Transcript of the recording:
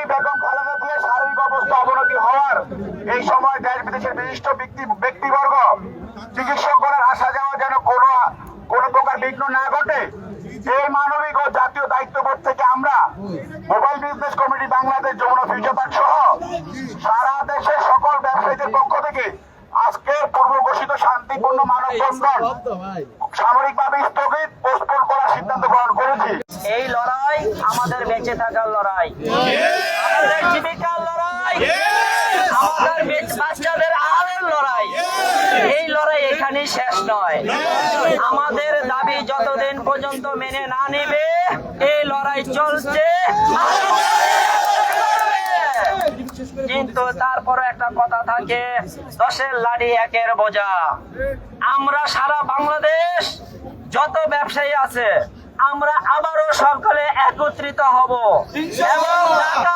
দেশনেত্রী বেগম খালেদা জিয়ার শারীরিক অবস্থা অবনতি হওয়ার এই সময় দেশ বিদেশের বিশিষ্ট ব্যক্তি ব্যক্তিবর্গ চিকিৎসকগণের আসা যাওয়া যেন কোনো কোনো প্রকার বিঘ্ন না ঘটে। এই মানবিক ও জাতীয় দায়িত্ববোধ থেকে আমরা mobile business committee Bangladesh Jamuna future park সহ সারা দেশের সকল ব্যবসায়ীদের পক্ষ থেকে আজকের পূর্ব ঘোষিত শান্তিপূর্ণ মানববন্ধন সামরিকভাবে স্থগিত পোস্টপোন করার সিদ্ধান্ত গ্রহণ করেছি। এই লড়াই আমাদের বেঁচে থাকার লড়াই। আমাদের জীবিকার লড়াই। আমাদের বাচ্চাদের আহারের লড়াই। এই লড়াই এখানেই শেষ নয়। আমাদের দাবি যতদিন পর্যন্ত মেনে না নেবে এই লড়াই চলছে। কিন্তু তারপরে একটা কথা থাকে দশের লাড়ি একের বোঝা। আমরা সারা বাংলাদেশ যত ব্যবসায়ী আছে আমরা আবারও সকলে একত্রিত হব। এবং ঢাকা